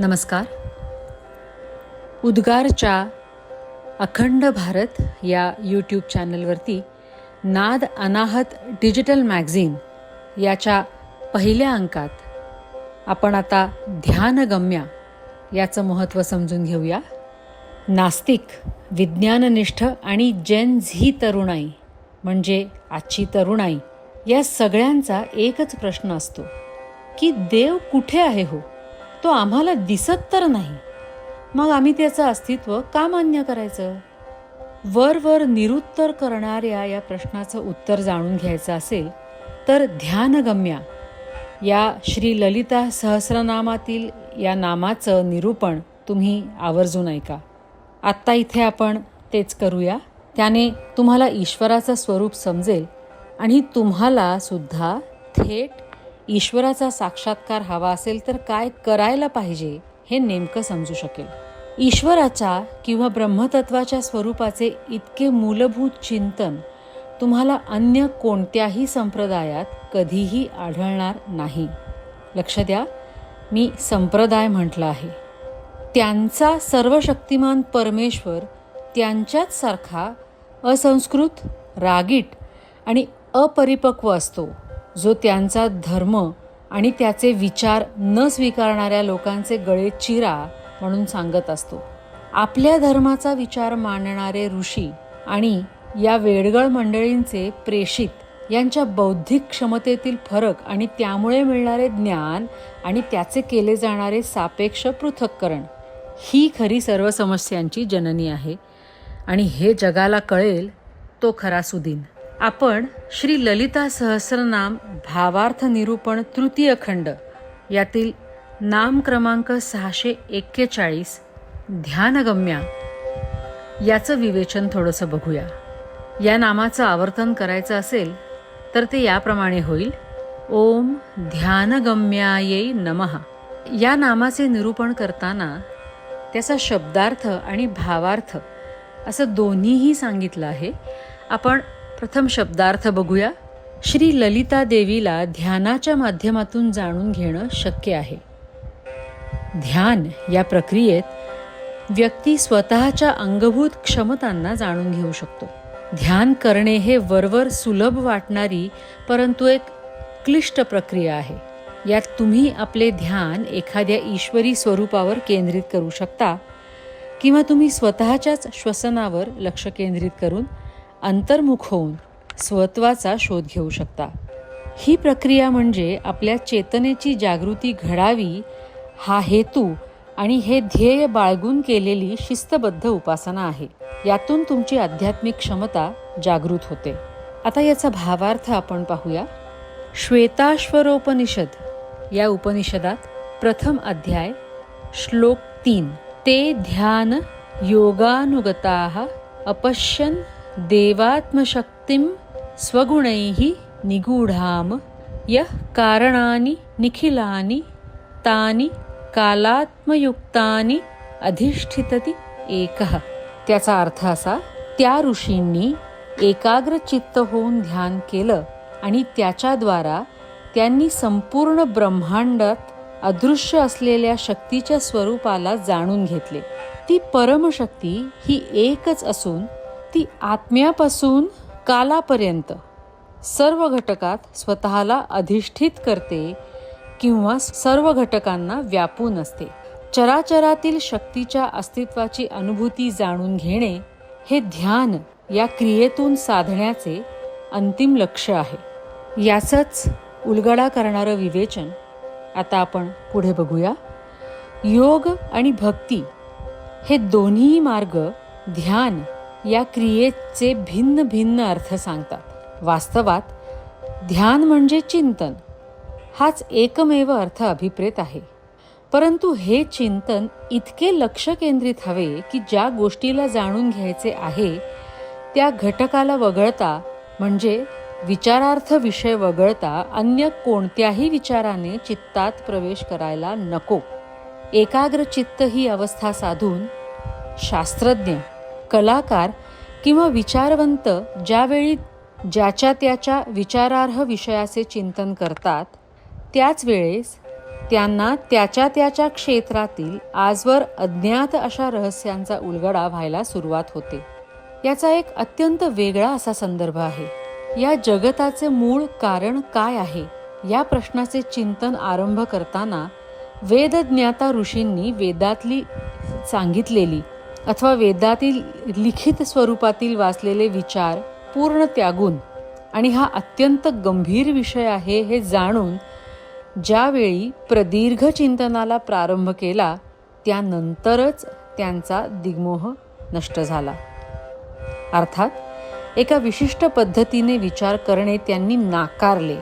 नमस्कार. उद्गारच्या अखंड भारत या यूट्यूब चॅनलवरती नाद अनाहत डिजिटल मॅगझिन याच्या पहिल्या अंकात आपण आता ध्यानगम्या याचं महत्त्व समजून घेऊया. नास्तिक विज्ञाननिष्ठ आणि जैन झी तरुणाई म्हणजे आजची तरुणाई या सगळ्यांचा एकच प्रश्न असतो की देव कुठे आहे हो? तो आम्हाला दिसत तर नाही. मग आम्ही त्याचं अस्तित्व का मान्य करायचं? वर वर निरुत्तर करणाऱ्या या प्रश्नाचं उत्तर जाणून घ्यायचं असेल तर ध्यानगम्या. या श्री ललिता सहस्रनामातील या नामाचं निरूपण तुम्ही आवर्जून ऐका. आत्ता इथे आपण तेच करूया. त्याने तुम्हाला ईश्वराचं स्वरूप समजेल आणि तुम्हाला सुद्धा थेट ईश्वराचा साक्षात्कार हवा असेल तर काय करायला पाहिजे हे नेमकं समजू शकेल. ईश्वराच्या किंवा ब्रह्मतत्वाच्या स्वरूपाचे इतके मूलभूत चिंतन तुम्हाला अन्य कोणत्याही संप्रदायात कधीही आढळणार नाही. लक्ष द्या मी संप्रदाय म्हटलं आहे. त्यांचा सर्वशक्तिमान परमेश्वर त्यांच्याच सारखा असंस्कृत रागीट आणि अपरिपक्व असतो. जो त्यांचा धर्म आणि त्याचे विचार न स्वीकारणाऱ्या लोकांचे गळे चिरा म्हणून सांगत असतो. आपल्या धर्माचा विचार मांडणारे ऋषी आणि या वेडगळ मंडळींचे प्रेषित यांच्या बौद्धिक क्षमतेतील फरक आणि त्यामुळे मिळणारे ज्ञान आणि त्याचे केले जाणारे सापेक्ष पृथक्करण ही खरी सर्व समस्यांची जननी आहे आणि हे जगाला कळेल तो खरा सुदीन. आपण श्री ललिता सहस्रनाम भावार्थ निरूपण तृतीय खंड यातील नाम क्रमांक सहाशे एक्केचाळीस ध्यानगम्या याचं विवेचन थोडंसं बघूया. या नामाचं आवर्तन करायचं असेल तर ते याप्रमाणे होईल. ओम ध्यानगम्याये नमः. या नामाचे निरूपण करताना त्याचा शब्दार्थ आणि भावार्थ असं दोन्हीही सांगितलं आहे. आपण प्रथम शब्दार्थ बघूया. श्री ललिता देवीला ध्यानाच्या माध्यमातून जाणून घेणं शक्य आहे. ध्यान या प्रक्रियेत व्यक्ती स्वतःच्या अंगभूत क्षमतांना जाणून घेऊ शकतो. ध्यान करणे हे वरवर सुलभ वाटणारी परंतु एक क्लिष्ट प्रक्रिया आहे. यात तुम्ही आपले ध्यान एखाद्या ईश्वरी स्वरूपावर केंद्रित करू शकता किंवा तुम्ही स्वतःच्याच श्वसनावर लक्ष केंद्रित करून अंतर्मुख होऊन स्वत्वाचा शोध घेऊ शकता. ही प्रक्रिया म्हणजे आपल्या चेतनेची जागृती घडावी हा हेतू आणि हे ध्येय बाळगून केलेली शिस्तबद्ध उपासना आहे. यातून तुमची आध्यात्मिक क्षमता जागृत होते. आता याचा भावार्थ आपण पाहूया. श्वेताश्वरोपनिषद या उपनिषदात प्रथम अध्याय श्लोक तीन ते ध्यान योगानुगता अपश्यन देवात्मशक्तिं स्वगुणैः निगूढाम। यः कारणानि निखिलानि तानि कालात्मयुक्तानि अधिष्ठितति एकः। त्याचा अर्थ असा त्या ऋषींनी एकाग्र चित्त होऊन ध्यान केलं आणि त्याच्याद्वारा त्यांनी संपूर्ण ब्रह्मांडात अदृश्य असलेल्या शक्तीच्या स्वरूपाला जाणून घेतले. ती परमशक्ती ही एकच असून ती आत्म्यापासून कालापर्यंत सर्व घटकात स्वतःला अधिष्ठित करते किंवा सर्व घटकांना व्यापून असते. चराचरातील शक्तीच्या अस्तित्वाची अनुभूती जाणून घेणे हे ध्यान या क्रियेतून साधण्याचे अंतिम लक्ष आहे. याचंच उलगडा करणारं विवेचन आता आपण पुढे बघूया. योग आणि भक्ती हे दोन्ही मार्ग ध्यान या क्रियेचे भिन्न भिन्न अर्थ सांगतात. वास्तवात ध्यान म्हणजे चिंतन. हाच एकमेव अर्थ अभिप्रेत आहे. परंतु हे चिंतन इतके लक्ष केंद्रित हवे की ज्या गोष्टीला जाणून घ्यायचे आहे त्या घटकाला वगळता म्हणजे विचारार्थ विषय वगळता अन्य कोणत्याही विचाराने चित्तात प्रवेश करायला नको. एकाग्र चित्त ही अवस्था साधून शास्त्रज्ञ कलाकार किंवा विचारवंत ज्यावेळी ज्याच्या त्याच्या विचारार्ह विषयाचे चिंतन करतात त्याच वेळेस त्यांना त्याच्या त्याच्या क्षेत्रातील आजवर अज्ञात अशा रहस्यांचा उलगडा व्हायला सुरुवात होते. याचा एक अत्यंत वेगळा असा संदर्भ आहे. या जगताचे मूळ कारण काय आहे? या प्रश्नाचे चिंतन आरंभ करताना वेदज्ञाता ऋषींनी वेदातली सांगितलेली अथवा वेदातील लिखित स्वरूपातील वाचलेले विचार पूर्ण त्यागून आणि हा अत्यंत गंभीर विषय आहे हे जाणून ज्यावेळी प्रदीर्घ चिंतनाला प्रारंभ केला त्यानंतरच त्यांचा दिग्मोह नष्ट झाला. अर्थात एका विशिष्ट पद्धतीने विचार करणे त्यांनी नाकारले.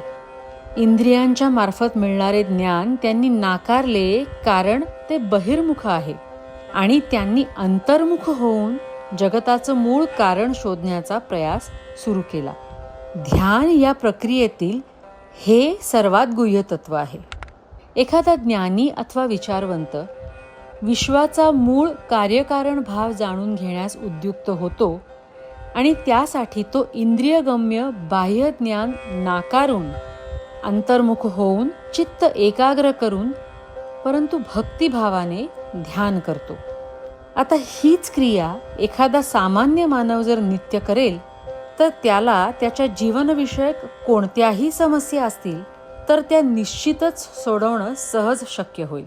इंद्रियांच्या मार्फत मिळणारे ज्ञान त्यांनी नाकारले कारण ते बहिर्मुख आहे. आणि त्यांनी अंतर्मुख होऊन जगताचं मूळ कारण शोधण्याचा प्रयास सुरू केला. ध्यान या प्रक्रियेतील हे सर्वात गुह्य तत्व आहे. एखादा ज्ञानी अथवा विचारवंत विश्वाचा मूळ कार्यकारण भाव जाणून घेण्यास उद्युक्त होतो आणि त्यासाठी तो इंद्रियगम्य बाह्य ज्ञान नाकारून अंतर्मुख होऊन चित्त एकाग्र करून परंतु भक्तिभावाने ध्यान करतो. आता हीच क्रिया एखादा सामान्य मानव जर नित्य करेल तर त्याला त्याच्या जीवनविषयक कोणत्याही समस्या असतील तर त्या निश्चितच सोडवणं सहज शक्य होईल.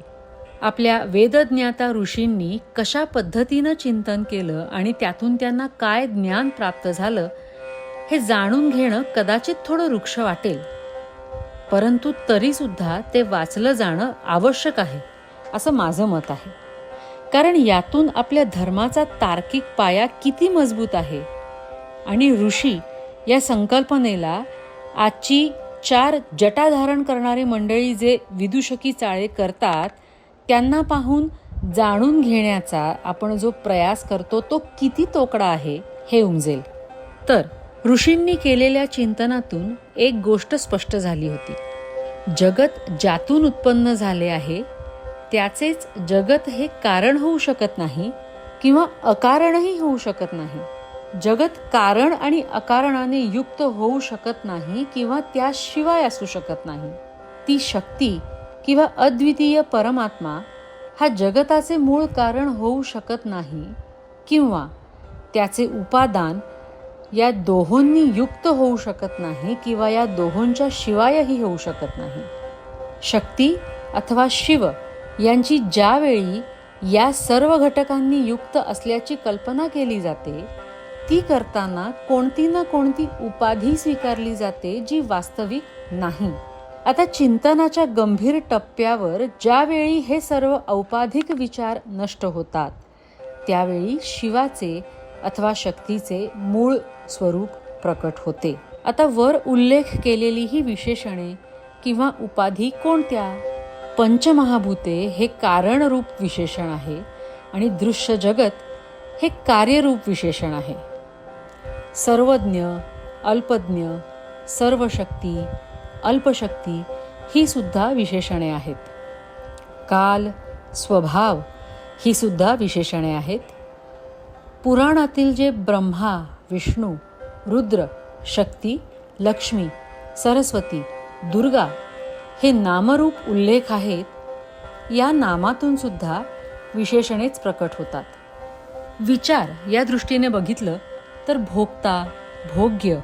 आपल्या वेदज्ञाता ऋषींनी कशा पद्धतीनं चिंतन केलं आणि त्यातून त्यांना काय ज्ञान प्राप्त झालं हे जाणून घेणं कदाचित थोडं वृक्ष वाटेल. परंतु तरीसुद्धा ते वाचलं जाणं आवश्यक आहे. असं माझं मत आहे. कारण यातून आपल्या धर्माचा तार्किक पाया किती मजबूत आहे? आणि ऋषी या संकल्पनेला आजची चार जटा धारण करणारी मंडळी जे विदुषकी चाळे करतात त्यांना पाहून जाणून घेण्याचा आपण जो प्रयास करतो तो किती तोकडा आहे हे उमजेल. तर ऋषींनी केलेल्या चिंतनातून एक गोष्ट स्पष्ट झाली होती. जगत ज्यातून उत्पन्न झाले आहे त्याचेच जगत हे कारण होऊ शकत नाही किंवा अकारणही होऊ शकत नाही. जगत कारण आणि अकारणाने युक्त होऊ शकत नाही किंवा त्याशिवाय असू शकत नाही. ती शक्ती किंवा अद्वितीय परमात्मा हा जगताचे मूळ कारण होऊ शकत नाही किंवा त्याचे उपादान या दोहोंनी युक्त होऊ शकत नाही किंवा या दोहोंच्या शिवायही होऊ शकत नाही. शक्ती अथवा शिव यांची ज्यावेळी या सर्व घटकांनी युक्त असल्याची कल्पना केली जाते ती करताना कोणती ना कोणती उपाधी स्वीकारली जाते जी वास्तविक नाही. आता चिंतनाच्या गंभीर टप्प्यावर ज्यावेळी हे सर्व औपाधिक विचार नष्ट होतात त्यावेळी शिवाचे अथवा शक्तीचे मूळ स्वरूप प्रकट होते. आता वर उल्लेख केलेली ही विशेषणे किंवा उपाधी कोणत्या? पंचमहाभूते हे कारणरूप विशेषण आहे आणि दृश्य जगत हे कार्यरूप विशेषण आहे. सर्वज्ञ अल्पज्ञ सर्वशक्ती अल्पशक्ती ही सुद्धा विशेषणे आहेत. काल स्वभाव ही सुद्धा विशेषणे आहेत. पुराणातील जे ब्रह्मा विष्णू रुद्र शक्ती लक्ष्मी सरस्वती दुर्गा हे नामरूप उल्लेख आहेत. या नामातून सुद्धा विशेषणेच प्रकट होतात. विचार या दृष्टीने बघितलं तर भोगता भोग्य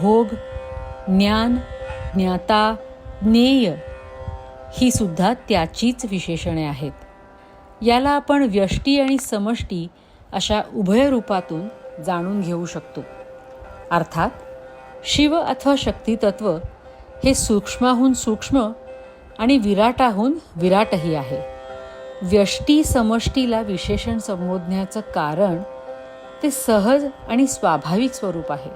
भोग ज्ञान ज्ञाता ज्ञेय ही सुद्धा त्याचीच विशेषणे आहेत. याला आपण व्यष्टी आणि समष्टी अशा उभय रूपातून जाणून घेऊ शकतो. अर्थात शिव अथवा शक्तितत्व हे सूक्ष्माहून सूक्ष्म आणि विराटाहून विराटही आहे. व्यष्टी समष्टीला विशेषण संबोधण्याचं कारण ते सहज आणि स्वाभाविक स्वरूप आहे.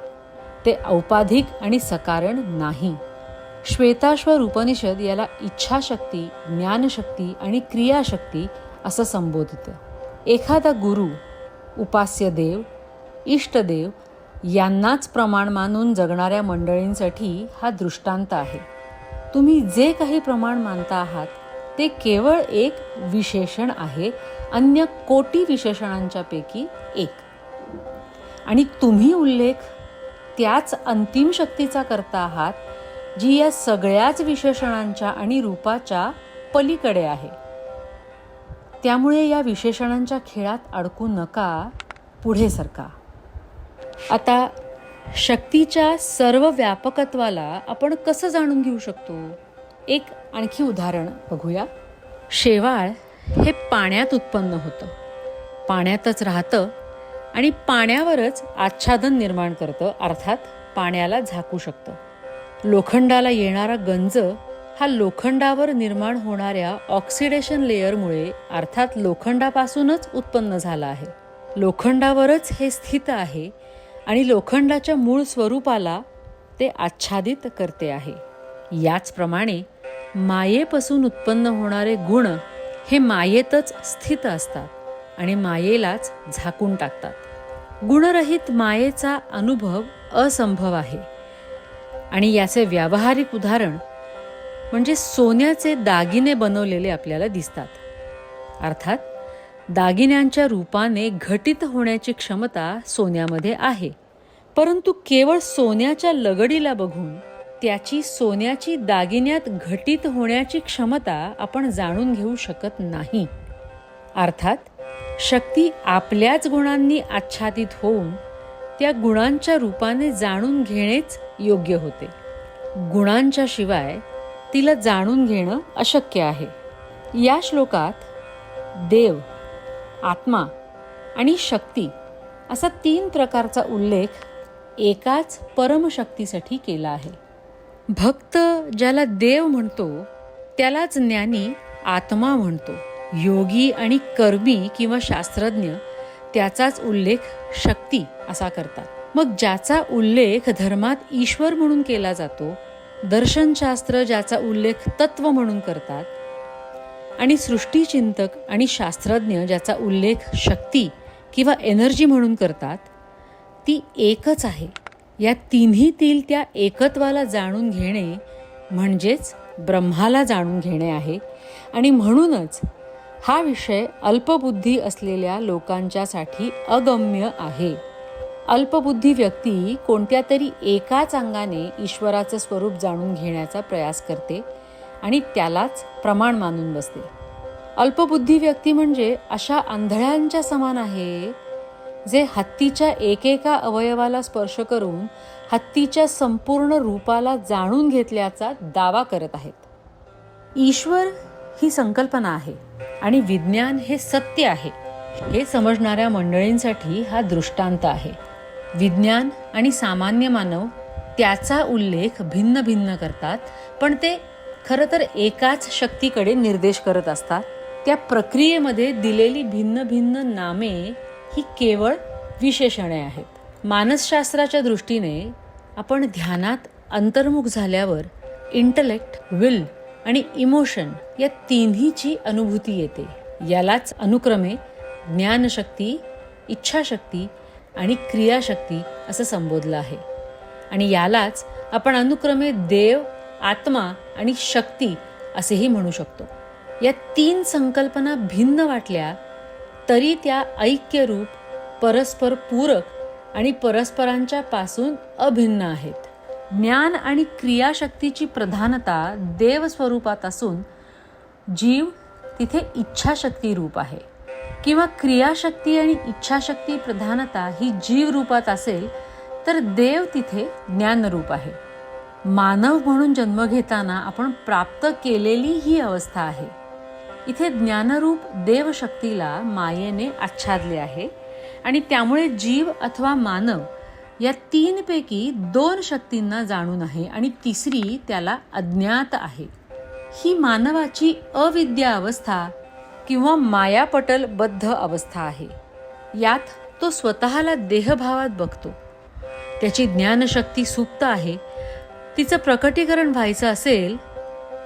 ते औपाधिक आणि सकारण नाही. श्वेताश्वर उपनिषद याला इच्छाशक्ती ज्ञानशक्ती आणि क्रियाशक्ती असं संबोधितं. एखादा गुरु उपास्य देव इष्टदेव यांनाच प्रमाण मानून जगणाऱ्या मंडळींसाठी हा दृष्टांत आहे. तुम्ही जे काही प्रमाण मानता आहात ते केवळ एक विशेषण आहे अन्य कोटी विशेषणांच्या पैकी एक. आणि तुम्ही उल्लेख त्याच अंतिम शक्तीचा करता आहात जी या सगळ्याच विशेषणांच्या आणि रूपाच्या पलीकडे आहे. त्यामुळे या विशेषणांच्या खेळात अडकू नका पुढे सरका. आता शक्तीच्या सर्व व्यापकत्वाला आपण कसं जाणून घेऊ शकतो? एक आणखी उदाहरण बघूया. शेवाळ हे पाण्यात उत्पन्न होतं. पाण्यातच राहतं आणि पाण्यावरच आच्छादन निर्माण करतं अर्थात पाण्याला झाकू शकतं. लोखंडाला येणारा गंज हा लोखंडावर निर्माण होणाऱ्या ऑक्सिडेशन लेअरमुळे अर्थात लोखंडापासूनच उत्पन्न झाला आहे. लोखंडावरच हे स्थित आहे आणि लोखंडाच्या मूळ स्वरूपाला ते आच्छादित करते आहे. याचप्रमाणे मायेपासून उत्पन्न होणारे गुण हे मायेतच स्थित असतात आणि मायेलाच झाकून टाकतात. गुणरहित मायेचा अनुभव असंभव आहे. आणि याचे व्यावहारिक उदाहरण म्हणजे सोन्याचे दागिने बनवलेले आपल्याला दिसतात. अर्थात दागिन्यांच्या रूपाने घटित होण्याची क्षमता सोन्यामध्ये आहे. परंतु केवळ सोन्याच्या लगडीला बघून त्याची सोन्याची दागिन्यात घटित होण्याची क्षमता आपण जाणून घेऊ शकत नाही. अर्थात शक्ती आपल्याच गुणांनी आच्छादित होऊन त्या गुणांच्या रूपाने जाणून घेणेच योग्य होते. गुणांच्या शिवाय तिला जाणून घेणं अशक्य आहे. या श्लोकात देव आत्मा आणि शक्ती असा तीन प्रकारचा उल्लेख एकाच परमशक्तीसाठी केला आहे. भक्त ज्याला देव म्हणतो त्यालाच ज्ञानी आत्मा म्हणतो. योगी आणि कर्मी किंवा शास्त्रज्ञ त्याचाच उल्लेख शक्ती असा करतात. मग ज्याचा उल्लेख धर्मात ईश्वर म्हणून केला जातो दर्शनशास्त्र ज्याचा उल्लेख तत्व म्हणून करतात आणि सृष्टीचिंतक आणि शास्त्रज्ञ ज्याचा उल्लेख शक्ती किंवा एनर्जी म्हणून करतात ती एकच आहे. या तिन्हीतील त्या एकत्वाला जाणून घेणे म्हणजेच ब्रह्माला जाणून घेणे आहे. आणि म्हणूनच हा विषय अल्पबुद्धी असलेल्या लोकांच्यासाठी अगम्य आहे. अल्पबुद्धी व्यक्ती कोणत्या तरी एकाच अंगाने ईश्वराचं स्वरूप जाणून घेण्याचा प्रयास करते आणि त्यालाच प्रमाण मानून बसते. अल्पबुद्धी व्यक्ती म्हणजे अशा आंधळ्यांच्या समान आहे जे हत्तीच्या एकेका अवयवाला स्पर्श करून हत्तीच्या संपूर्ण रूपाला जाणून घेतल्याचा दावा करत आहेत. ईश्वर ही संकल्पना आहे आणि विज्ञान हे सत्य आहे. हे समजणाऱ्या मंडळींसाठी हा दृष्टांत आहे. विज्ञान आणि सामान्य मानव त्याचा उल्लेख भिन्न भिन्न करतात पण ते खरं तर एकाच शक्तीकडे निर्देश करत असतात. त्या प्रक्रियेमध्ये दिलेली भिन्न भिन्न नामे ही केवळ विशेषणे आहेत. मानसशास्त्राच्या दृष्टीने आपण ध्यानात अंतर्मुख झाल्यावर इंटलेक्ट विल आणि इमोशन या तिन्हीची अनुभूती येते. यालाच अनुक्रमे ज्ञानशक्ती इच्छाशक्ती आणि क्रियाशक्ती असं संबोधलं आहे. आणि यालाच आपण अनुक्रमे देव आत्मा आणि शक्ती असेही म्हणू शकतो. या तीन संकल्पना भिन्न वाटल्या तरी त्या ऐक्यरूप परस्पर पूरक आणि परस्परांच्या पासून अभिन्न आहेत. ज्ञान आणि क्रियाशक्तीची प्रधानता देव स्वरूपात असून जीव तिथे इच्छाशक्ती रूप आहे. किंवा क्रियाशक्ती आणि इच्छाशक्ती प्रधानता ही जीव रूपात असेल तर देव तिथे ज्ञानरूप आहे. मानव म्हणून जन्म घेताना आपण प्राप्त केलेली ही अवस्था आहे. इथे ज्ञानरूप देवशक्तीला मायेने आच्छादले आहे आणि त्यामुळे जीव अथवा मानव या तीनपैकी दोन शक्तींना जाणून आहे आणि तिसरी त्याला अज्ञात आहे. ही मानवाची अविद्या अवस्था किंवा मायापटलबद्ध अवस्था आहे. यात तो स्वतःला देहभावात बघतो. त्याची ज्ञानशक्ती सुप्त आहे तिचं प्रकटीकरण व्हायचं असेल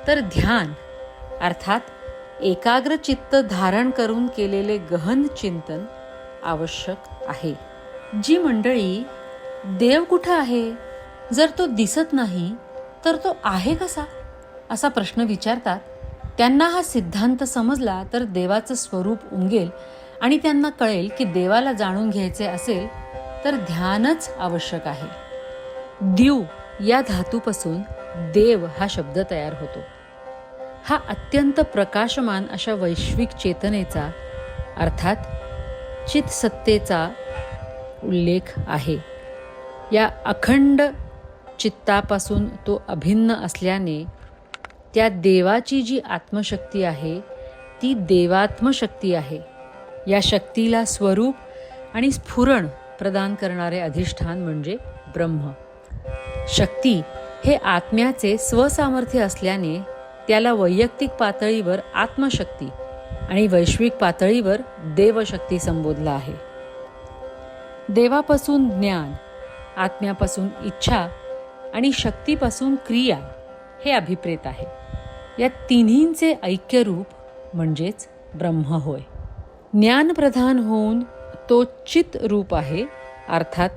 तर ध्यान अर्थात एकाग्र चित्त धारण करून केलेले गहन चिंतन आवश्यक आहे. जी मंडळी देव कुठं आहे? जर तो दिसत नाही तर तो आहे कसा? असा प्रश्न विचारतात. त्यांना हा सिद्धांत समजला तर देवाचं स्वरूप उमगेल आणि त्यांना कळेल की देवाला जाणून घ्यायचे असेल तर ध्यानच आवश्यक आहे. द्यू या धातूपासून देव हा शब्द तयार होतो. हा अत्यंत प्रकाशमान अशा वैश्विक चेतनेचा अर्थात चितसत्तेचा उल्लेख आहे. या अखंड चित्तापासून तो अभिन्न असल्याने त्या देवाची जी आत्मशक्ती आहे ती देवात्मशक्ती आहे. या शक्तीला स्वरूप आणि स्फुरण प्रदान करणारे अधिष्ठान म्हणजे ब्रह्म. शक्ती हे आत्म्याचे स्वसामर्थ्य असल्याने त्याला वैयक्तिक पातळीवर आत्मशक्ती आणि वैश्विक पातळीवर देवशक्ती संबोधला आहे. देवापासून ज्ञान आत्म्यापासून इच्छा आणि शक्तीपासून क्रिया हे अभिप्रेत आहे. या तिन्हींचे ऐक्यरूप म्हणजेच ब्रह्म होय. ज्ञानप्रधान होऊन तो चित रूप आहे अर्थात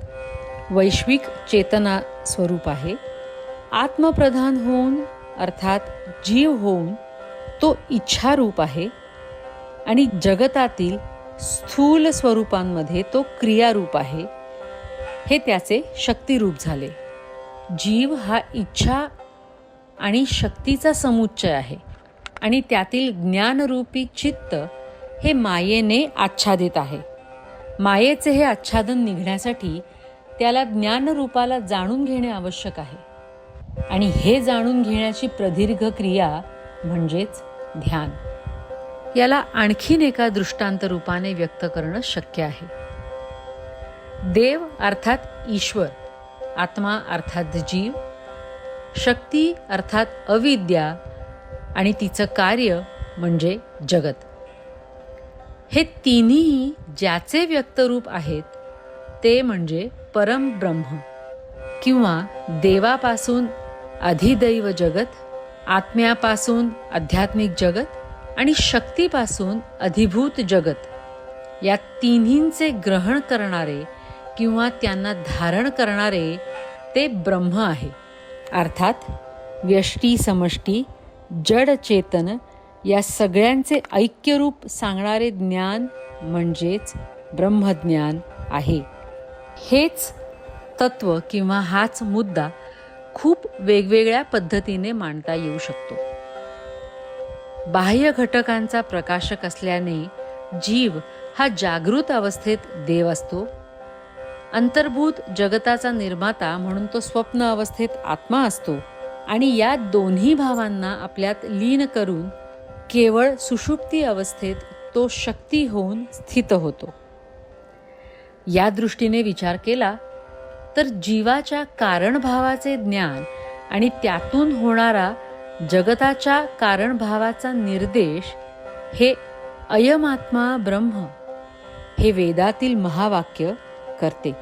वैश्विक चेतना स्वरूप आहे. आत्मप्रधान होऊन अर्थात जीव होऊन तो इच्छारूप आहे आणि जगतातील स्थूल स्वरूपांमध्ये तो क्रियारूप आहे. हे त्याचे शक्तिरूप झाले. जीव हा इच्छा आणि शक्तीचा समुच्चय आहे आणि त्यातील ज्ञानरूपी चित्त हे मायेने आच्छादित आहे. मायेचे हे आच्छादन निघण्यासाठी त्याला ज्ञानरूपाला जाणून घेणे आवश्यक आहे. आणि हे जाणून घेण्याची प्रदीर्घ क्रिया म्हणजेच ध्यान. याला आणखीन एका दृष्टांत रूपाने व्यक्त करणं शक्य आहे. देव अर्थात ईश्वर आत्मा अर्थात जीव शक्ती अर्थात अविद्या आणि तिचं कार्य म्हणजे जगत. हे तिन्ही ज्याचे व्यक्तरूप आहेत ते म्हणजे परमब्रह्म किंवा देवापासून अधिदैव जगत आत्म्यापासून आध्यात्मिक जगत आणि शक्तीपासून अधिभूत जगत या तिन्हींचे ग्रहण करणारे किंवा त्यांना धारण करणारे ते ब्रह्म आहे. अर्थात व्यष्टी समष्टी जड चेतन या सगळ्यांचे ऐक्यरूप सांगणारे ज्ञान म्हणजेच ब्रह्मज्ञान आहे. हेच तत्व किंवा हाच मुद्दा खूप वेगवेगळ्या पद्धतीने मांडता येऊ शकतो. बाह्य घटकांचा प्रकाशक असल्याने जीव हा जागृत अवस्थेत देव असतो. अंतर्भूत जगताचा निर्माता म्हणून तो स्वप्न अवस्थेत आत्मा असतो आणि या दोन्ही भावांना आपल्यात लीन करून केवळ सुषुप्ती अवस्थेत तो शक्ती होऊन स्थित होतो. या दृष्टीने विचार केला तर जीवाच्या कारणभावाचे ज्ञान आणि त्यातून होणारा जगताच्या कारणभावाचा निर्देश हे अयमात्मा ब्रह्म हे वेदातील महावाक्य करते.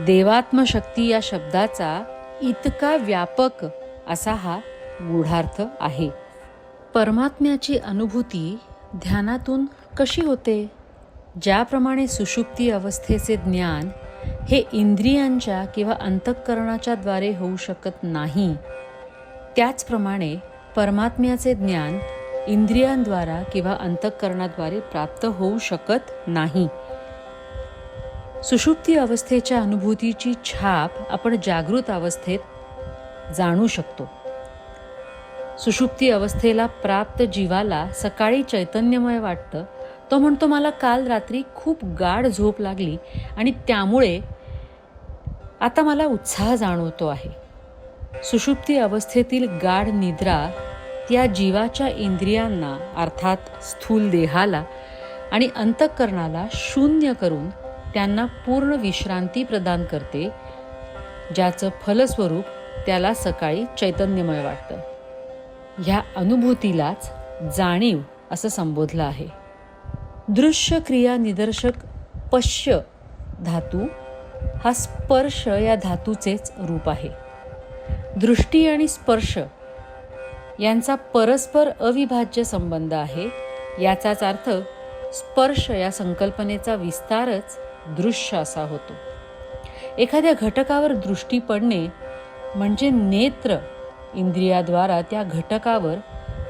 देवात्मशक्ती या शब्दाचा इतका व्यापक असा हा गूढार्थ आहे. परमात्म्याची अनुभूती ध्यानातून कशी होते? ज्याप्रमाणे सुषुप्ती अवस्थेचे ज्ञान हे इंद्रियांच्या किंवा अंतःकरणाच्या द्वारे होऊ शकत नाही त्याचप्रमाणे परमात्म्याचे ज्ञान इंद्रियांद्वारा किंवा अंतःकरणाद्वारे प्राप्त होऊ शकत नाही. सुषुप्ती अवस्थेच्या अनुभूतीची छाप आपण जागृत अवस्थेत जाणू शकतो. सुषुप्ती अवस्थेला प्राप्त जीवाला सकाळी चैतन्यमय वाटतं तो म्हणतो मला काल रात्री खूप गाढ झोप लागली आणि त्यामुळे आता मला उत्साह जाणवतो आहे. सुषुप्ती अवस्थेतील गाढ निद्रा त्या जीवाच्या इंद्रियांना अर्थात स्थूल देहाला आणि अंतःकरणाला शून्य करून त्यांना पूर्ण विश्रांती प्रदान करते ज्याचं फलस्वरूप त्याला सकाळी चैतन्यमय वाटतं. ह्या अनुभूतीलाच जाणीव असं संबोधलं आहे. दृश्य क्रिया निदर्शक पश्य धातू हा स्पर्श या धातूचेच रूप आहे. दृष्टी आणि स्पर्श यांचा परस्पर अविभाज्य संबंध आहे. याचाच अर्थ स्पर्श या संकल्पनेचा विस्तारच दृश्य असा होतो. एखाद्या घटकावर दृष्टी पडणे म्हणजे नेत्र इंद्रियाद्वारा त्या घटकावर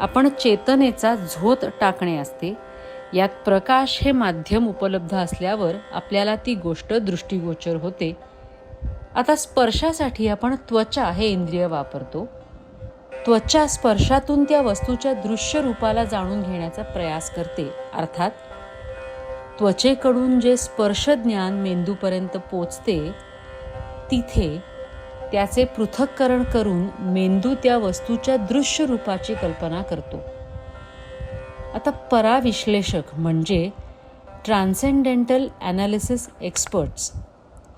आपण चेतनेचा झोत टाकणे असते. यात प्रकाश हे माध्यम उपलब्ध असल्यावर आपल्याला ती गोष्ट दृष्टीगोचर होते. आता स्पर्शासाठी आपण त्वचा हे इंद्रिय वापरतो. त्वचा स्पर्शातून त्या वस्तूच्या दृश्य रूपाला जाणून घेण्याचा प्रयास करते. अर्थात त्वचेकडून जे स्पर्श ज्ञान मेंदूपर्यंत पोचते तिथे त्याचे पृथक्करण करून मेंदू त्या वस्तूच्या दृश्य रूपाची कल्पना करतो. आता पराविश्लेषक म्हणजे ट्रान्सेंडेंटल ॲनालिसिस एक्सपर्ट्स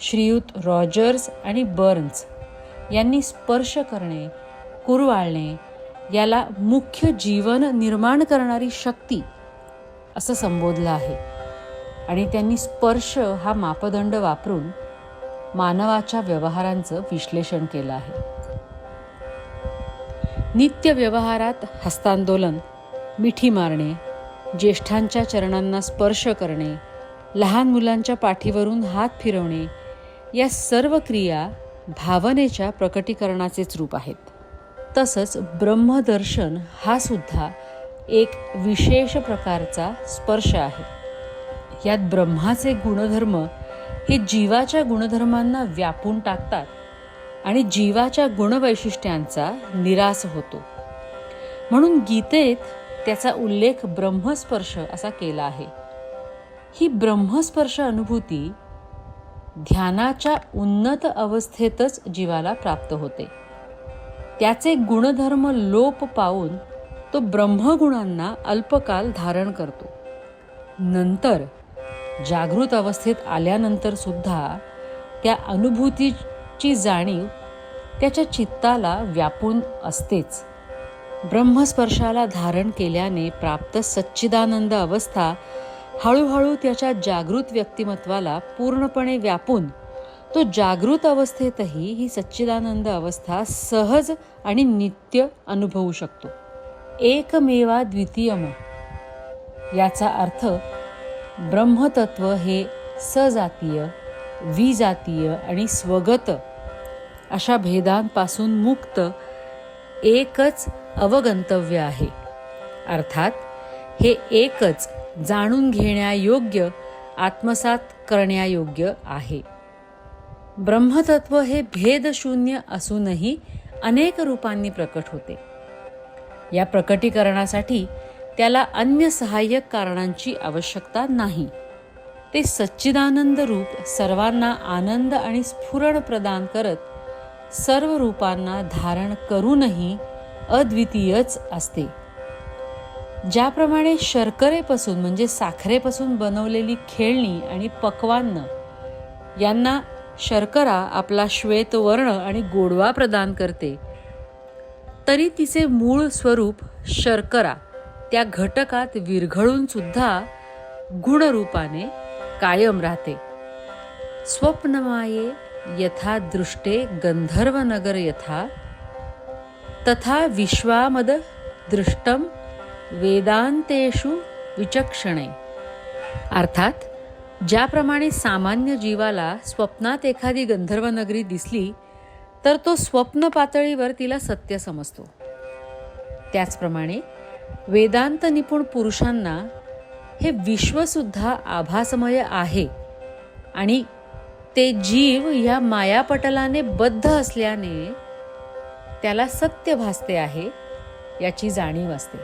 श्रीयुत रॉजर्स आणि बर्न्स यांनी स्पर्श करणे कुरवाळणे याला मुख्य जीवन निर्माण करणारी शक्ती असं संबोधलं आहे. आणि त्यांनी स्पर्श हा मापदंड वापरून मानवाच्या व्यवहारांचं विश्लेषण केलं आहे. नित्य व्यवहारात हस्तांदोलन मिठी मारणे ज्येष्ठांच्या चरणांना स्पर्श करणे लहान मुलांच्या पाठीवरून हात फिरवणे या सर्व क्रिया भावनेच्या प्रकटीकरणाचेच रूप आहेत. तसंच ब्रह्मदर्शन हा सुद्धा एक विशेष प्रकारचा स्पर्श आहे. यात ब्रह्माचे गुणधर्म हे जीवाच्या गुणधर्मांना व्यापून टाकतात आणि जीवाच्या गुणवैशिष्ट्यांचा निराश होतो. म्हणून गीतेत त्याचा उल्लेख ब्रह्मस्पर्श असा केला आहे. ही ब्रह्मस्पर्श अनुभूती ध्यानाच्या उन्नत अवस्थेतच जीवाला प्राप्त होते. त्याचे गुणधर्म लोप पावून तो ब्रह्मगुणांना अल्पकाल धारण करतो. नंतर जागृत अवस्थेत आल्यानंतर सुद्धा त्या अनुभूतीची जाणीव त्याच्या चित्ताला व्यापून असतेच. ब्रह्मस्पर्शाला धारण केल्याने प्राप्त सच्चिदानंद अवस्था हळूहळू त्याच्या जागृत व्यक्तिमत्वाला पूर्णपणे व्यापून तो जागृत अवस्थेतही ही सच्चिदानंद अवस्था सहज आणि नित्य अनुभवू शकतो. एकमेवा द्वितीयम. याचा अर्थ ब्रह्मतत्व हे सजातीय विजातीय आणि स्वगत अशा भेदांपासून मुक्त एकच अवगंतव्य आहे. अर्थात हे एकच जाणून घेण्यायोग्य आत्मसात करण्यायोग्य आहे. ब्रह्मतत्व हे भेदशून्य असूनही अनेक रूपांनी प्रकट होते. या प्रकटीकरणासाठी त्याला अन्य सहाय्यक कारणांची आवश्यकता नाही. ते सच्चिदानंद रूप सर्वांना आनंद आणि स्फुरण प्रदान करत सर्व रूपांना धारण करूनही अद्वितीयच असते. ज्याप्रमाणे शर्करेपासून म्हणजे साखरेपासून बनवलेली खेळणी आणि पक्वान्न यांना शर्करा आपला श्वेत वर्ण आणि गोडवा प्रदान करते. तरी तिचे मूळ स्वरूप शर्करा त्या घटकात विरघळून सुद्धा गुणरूपाने कायम राहते. स्वप्नमाये यथा दृष्टे गंधर्वनगर यथा तथा विश्वामद दृष्टम वेदांतेषु विचक्षणे। अर्थात ज्याप्रमाणे सामान्य जीवाला स्वप्नात एखादी गंधर्व नगरी दिसली तर तो स्वप्न पातळीवर तिला सत्य समजतो. त्याचप्रमाणे वेदांत निपुण पुरुषांना हे विश्वसुद्धा आभासमय आहे आणि ते जीव या मायापटलाने बद्ध असल्याने त्याला सत्य भासते आहे याची जाणीव असते.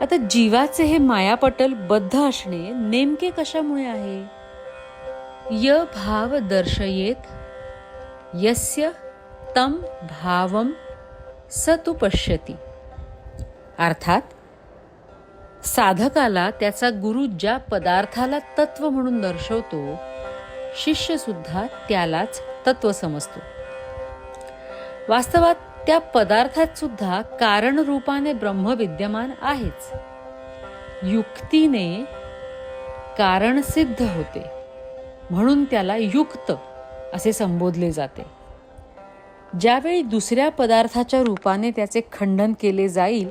आता जीवाचे हे मायापटल बद्ध असणे नेमके कशामुळे आहे? य भाव दर्शयेत यस्य तम भावम स तू पश्यती अर्थात साधकाला त्याचा गुरु ज्या पदार्थाला तत्व म्हणून दर्शवतो शिष्यसुद्धा त्यालाच तत्व समजतो. वास्तवात त्या पदार्थात सुद्धा कारण रूपाने ब्रह्म विद्यमान आहेच. युक्तीने कारण सिद्ध होते. म्हणून त्याला युक्त असे संबोधले जाते. ज्यावेळी दुसऱ्या पदार्थाच्या रूपाने त्याचे खंडन केले जाईल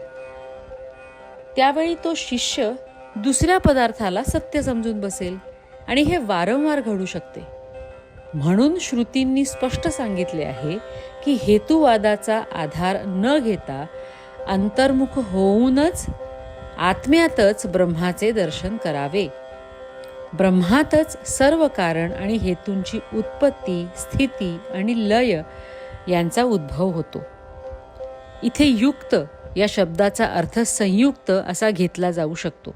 त्यावेळी तो शिष्य दुसऱ्या पदार्थाला सत्य समजून बसेल आणि हे वारंवार घडू शकते. म्हणून श्रुतींनी स्पष्ट सांगितले आहे की हेतुवादाचा आधार न घेता अंतर्मुख होऊनच आत्म्यातच ब्रह्माचे दर्शन करावे. ब्रह्मातच सर्व कारण आणि हेतूंची उत्पत्ती स्थिती आणि लय यांचा उद्भव होतो. इथे युक्त या शब्दाचा अर्थ संयुक्त असा घेतला जाऊ शकतो.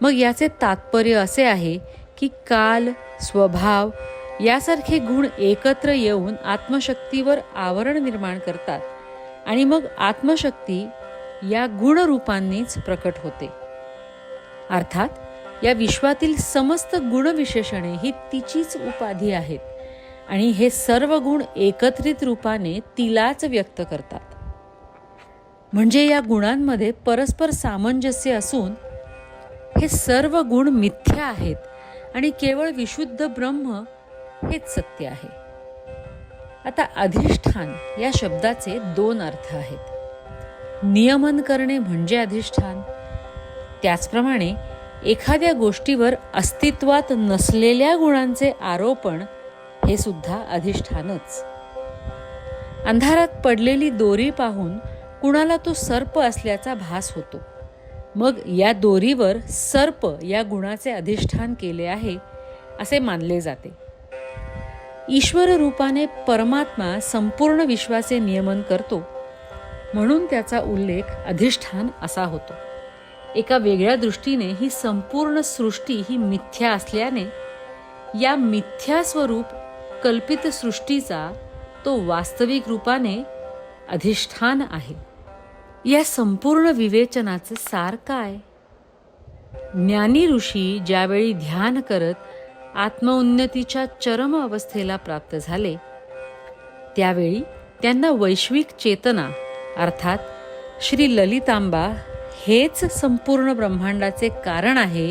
मग याचे तात्पर्य असे आहे की काल स्वभाव यासारखे गुण एकत्र येऊन आत्मशक्तीवर आवरण निर्माण करतात. आणि मग आत्मशक्ती या गुणरूपांनीच प्रकट होते. अर्थात या विश्वातील समस्त गुणविशेषणे ही तिचीच उपाधी आहेत. आणि हे सर्व गुण एकत्रित रूपाने तिलाच व्यक्त करतात. म्हणजे या गुणांमध्ये परस्पर सामंजस्य असून हे सर्व गुण मिथ्या आहेत. आणि केवळ विशुद्ध ब्रह्म हेच सत्य आहे. आता अधिष्ठान या शब्दाचे दोन अर्थ आहेत. नियमन करणे म्हणजे अधिष्ठान. त्याचप्रमाणे एखाद्या गोष्टीवर अस्तित्वात नसलेल्या गुणांचे आरोपण हे सुद्धा अधिष्ठानच. अंधारात पडलेली दोरी पाहून कुणाला तो सर्प असल्याचा भास होतो. मग या दोरीवर सर्प या गुणाचे अधिष्ठान केले आहे असे मानले जाते. ईश्वर रूपाने परमात्मा संपूर्ण विश्वाचे नियमन करतो म्हणून त्याचा उल्लेख अधिष्ठान असा होतो. एका वेगळ्या दृष्टीने ही संपूर्ण सृष्टी ही मिथ्या असल्याने या मिथ्या स्वरूप कल्पित सृष्टीचा तो वास्तविक रूपाने अधिष्ठान आहे. या संपूर्ण विवेचनाचे सार काय? ज्ञानी ऋषी ज्यावेळी ध्यान करत आत्मउन्नतीच्या चरम अवस्थेला प्राप्त झाले. त्यावेळी त्यांना वैश्विक चेतना अर्थात श्री ललितांबा हेच संपूर्ण ब्रह्मांडाचे कारण आहे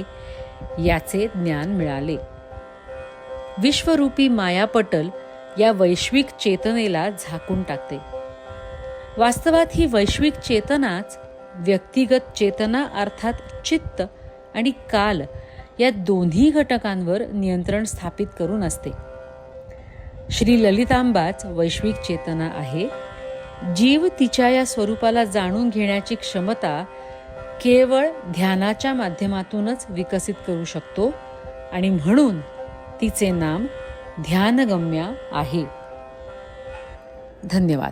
याचे ज्ञान मिळाले. विश्वरूपी मायापटल या वैश्विक चेतनेला झाकून टाकते. वास्तवात ही वैश्विक चेतनाच व्यक्तिगत चेतना अर्थात चित्त आणि काल या दोन्ही घटकांवर नियंत्रण स्थापित करून असते. श्री ललितांबाच वैश्विक चेतना आहे. जीव तिच्या या स्वरूपाला जाणून घेण्याची क्षमता केवळ ध्यानाच्या माध्यमातूनच विकसित करू शकतो आणि म्हणून तिचे नाम ध्यानगम्या आहे. धन्यवाद.